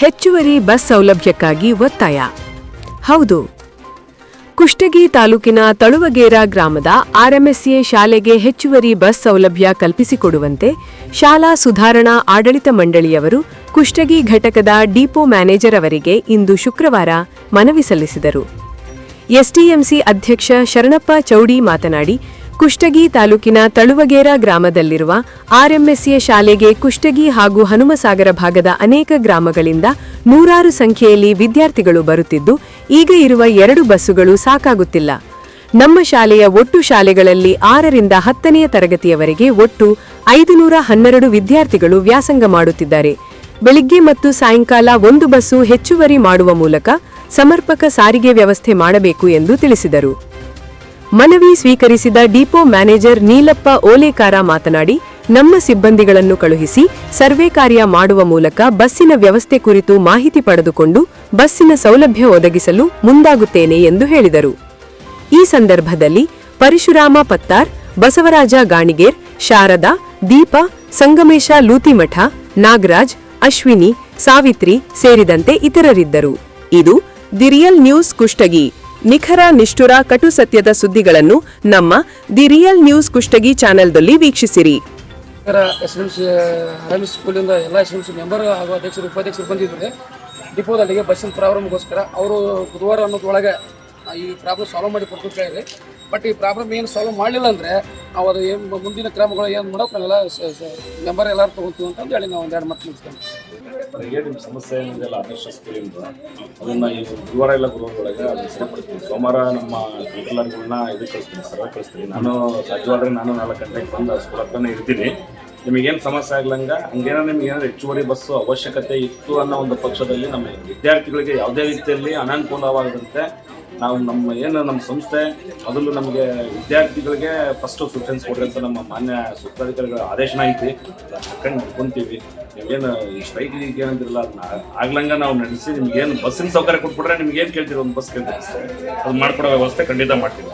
ಹೆಚ್ಚುವರಿ ಬಸ್ ಸೌಲಭ್ಯಕ್ಕಾಗಿ ಒತ್ತಾಯ. ಹೌದು. ಕುಷ್ಟಗಿ ತಾಲೂಕಿನ ತಳುವಗೇರ ಗ್ರಾಮದ ಆರ್ಎಂಎಸ್ಎ ಶಾಲೆಗೆ ಹೆಚ್ಚುವರಿ ಬಸ್ ಸೌಲಭ್ಯ ಕಲ್ಪಿಸಿಕೊಡುವಂತೆ ಶಾಲಾ ಸುಧಾರಣಾ ಆಡಳಿತ ಮಂಡಳಿಯವರು ಕುಷ್ಟಗಿ ಘಟಕದ ಡಿಪೋ ಮ್ಯಾನೇಜರ್ ಅವರಿಗೆ ಇಂದು ಶುಕ್ರವಾರ ಮನವಿ ಸಲ್ಲಿಸಿದರು. ಎಸ್ಟಿಎಂಸಿ ಅಧ್ಯಕ್ಷ ಶರಣಪ್ಪ ಚೌಡಿ ಮಾತನಾಡಿ ಕುಷ್ಟಗಿ ತಾಲೂಕಿನ ತಳುವಗೇರ ಗ್ರಾಮದಲ್ಲಿರುವ ಆರ್ಎಂಎಸ್ಎ ಶಾಲೆಗೆ ಕುಷ್ಟಗಿ ಹಾಗೂ ಹನುಮಸಾಗರ ಭಾಗದ ಅನೇಕ ಗ್ರಾಮಗಳಿಂದ ನೂರಾರು ಸಂಖ್ಯೆಯಲ್ಲಿ ವಿದ್ಯಾರ್ಥಿಗಳು ಬರುತ್ತಿದ್ದು, ಈಗ ಇರುವ ಎರಡು ಬಸ್ಸುಗಳು ಸಾಕಾಗುತ್ತಿಲ್ಲ. ನಮ್ಮ ಶಾಲೆಯ ಒಟ್ಟು ಶಾಲೆಗಳಲ್ಲಿ ಆರರಿಂದ ಹತ್ತನೆಯ ತರಗತಿಯವರೆಗೆ ಒಟ್ಟು ಐದುನೂರ ಹನ್ನೆರಡು ವಿದ್ಯಾರ್ಥಿಗಳು ವ್ಯಾಸಂಗ ಮಾಡುತ್ತಿದ್ದಾರೆ. ಬೆಳಿಗ್ಗೆ ಮತ್ತು ಸಾಯಂಕಾಲ ಒಂದು ಬಸ್ಸು ಹೆಚ್ಚುವರಿ ಮಾಡುವ ಮೂಲಕ ಸಮರ್ಪಕ ಸಾರಿಗೆ ವ್ಯವಸ್ಥೆ ಮಾಡಬೇಕು ಎಂದು ತಿಳಿಸಿದರು. ಮನವಿ ಸ್ವೀಕರಿಸಿದ ಡಿಪೋ ಮ್ಯಾನೇಜರ್ ನೀಲಪ್ಪ ಓಲೇಕಾರ ಮಾತನಾಡಿ, ನಮ್ಮ ಸಿಬ್ಬಂದಿಗಳನ್ನು ಕಳುಹಿಸಿ ಸರ್ವೆ ಕಾರ್ಯ ಮಾಡುವ ಮೂಲಕ ಬಸ್ಸಿನ ವ್ಯವಸ್ಥೆ ಕುರಿತು ಮಾಹಿತಿ ಪಡೆದುಕೊಂಡು ಬಸ್ಸಿನ ಸೌಲಭ್ಯ ಒದಗಿಸಲು ಮುಂದಾಗುತ್ತೇನೆ ಎಂದು ಹೇಳಿದರು. ಈ ಸಂದರ್ಭದಲ್ಲಿ ಪರಶುರಾಮ ಪತ್ತಾರ್, ಬಸವರಾಜ ಗಾಣಿಗೇರ್, ಶಾರದಾ, ದೀಪ, ಸಂಗಮೇಶ ಲೂತಿಮಠ, ನಾಗರಾಜ್, ಅಶ್ವಿನಿ, ಸಾವಿತ್ರಿ ಸೇರಿದಂತೆ ಇತರರಿದ್ದರು. ಇದು ದಿರಿಯಲ್ ನ್ಯೂಸ್ ಕುಷ್ಟಗಿ. ನಿಖರ, ನಿಷ್ಠುರ, ಕಟು ಸತ್ಯದ ಸುದ್ದಿಗಳನ್ನು ನಮ್ಮ ದಿ ರಿಯಲ್ ನ್ಯೂಸ್ ಕುಷ್ಟಗಿ ಚಾನೆಲ್ದಲ್ಲಿ ವೀಕ್ಷಿಸಿರಿ. ಎಸ್ ಸಿ ಸ್ಕೂಲಿಂದ ಎಲ್ಲ ಎಸ್ ಮೆಂಬರ್ ಹಾಗೂ ಅಧ್ಯಕ್ಷರು, ಉಪಾಧ್ಯಕ್ಷರು ಬಂದಿದ್ದಾರೆ. ಡಿಪೋದಲ್ಲಿಗೆ ಬಸ್ಸಿನ ಪ್ರಾಬ್ಲಮ್ಗೋಸ್ಕರ ಅವರು ಬುಧವಾರ ಅನ್ನೋದ್ರೊಳಗೆ ಈ ಪ್ರಾಬ್ಲಮ್ ಸಾಲ್ವ್ ಮಾಡಿ ಕೊಡ್ತಾ ಇದ್ದಾರೆ ಬಟ್ ಈ ಪ್ರಾಬ್ಲಮ್ ಏನು ಸಾಲ್ವ್ ಮಾಡಲಿಲ್ಲ ಅಂದರೆ ಅದು ಏನು ಮುಂದಿನ ಕ್ರಮಗಳು ಏನು ಮಾಡೋಕೆ ನಾವೆಲ್ಲ ಮೆಂಬರ್ ಎಲ್ಲರೂ ತೊಗೊತೀವಿ ಅಂತ ಹೇಳಿ ನಾವು ಒಂದೆರಡು ಮಾತು ಏನು ನಿಮ್ಮ ಸಮಸ್ಯೆ ಏನಿದೆಯಲ್ಲ, ಆದರ್ಶ ಸ್ಕೂಲಿಂದ, ಅದನ್ನು ಈ ಗುರುವಾರ ಇಲ್ಲ ಗುರುವಾರದೊಳಗೆ ಅದನ್ನು ಸರಿಪಡಿಸ್ತೀನಿ ಸೋಮವಾರ ನಮ್ಮ ಟೀಚರ್ಗಳನ್ನ ಇದು ಕಳಿಸ್ತೀನಿ ಸರ್ ಕಳಿಸ್ತೀನಿ. ನಾನು ಸಾಧ್ಯವಾದ್ರೆ ನಾನು ನಾಲ್ಕು ಗಂಟೆಗೆ ಬಂದು ಸ್ಕೂಲ್ ಹತ್ರನೇ ಇರ್ತೀನಿ. ನಿಮಗೇನು ಸಮಸ್ಯೆ ಆಗ್ಲಂಗೆ ಹಂಗೇನೋ ನಿಮ್ಗೆ ಏನಾದ್ರು ಹೆಚ್ಚುವರಿ ಬಸ್ಸು ಅವಶ್ಯಕತೆ ಇತ್ತು ಅನ್ನೋ ಒಂದು ಪಕ್ಷದಲ್ಲಿ ನಮ್ಮ ವಿದ್ಯಾರ್ಥಿಗಳಿಗೆ ಯಾವುದೇ ರೀತಿಯಲ್ಲಿ ಅನಾನುಕೂಲವಾಗದಂತೆ ನಾವು ನಮ್ಮ ಏನು ನಮ್ಮ ಸಂಸ್ಥೆ, ಅದರಲ್ಲೂ ನಮಗೆ ವಿದ್ಯಾರ್ಥಿಗಳಿಗೆ ಫಸ್ಟ್ ಪ್ರಿಫರೆನ್ಸ್ ಕೊಡ್ರಿ ಅಂತ ನಮ್ಮ ಮಾನ್ಯ ಸುತ್ತಾಧಿಕಾರಿಗಳ ಆದೇಶನ ಐತಿ. ಹಾಕೊಂಡು ನಡ್ಕೊಂತೀವಿ ಏನು ಈ ಸ್ಟ್ರೈಕ್ ಏನಂತಿರಲ್ಲ ಅದನ್ನ ಆಗ್ಲಂಗ ನಾವು ನಡೆಸಿ ನಿಮ್ಗೆ ಏನು ಬಸ್ಸಿನ ಸೌಕರ್ಯ ಕೊಟ್ಬಿಟ್ರೆ ನಿಮ್ಗೆ ಏನು ಕೇಳ್ತೀರಿ? ಒಂದು ಬಸ್ ಕೇಳ್ತೀರಿ ಅಷ್ಟೇ. ಅದು ಮಾಡ್ಕೊಡೋ ವ್ಯವಸ್ಥೆ ಖಂಡಿತ ಮಾಡ್ತೀವಿ.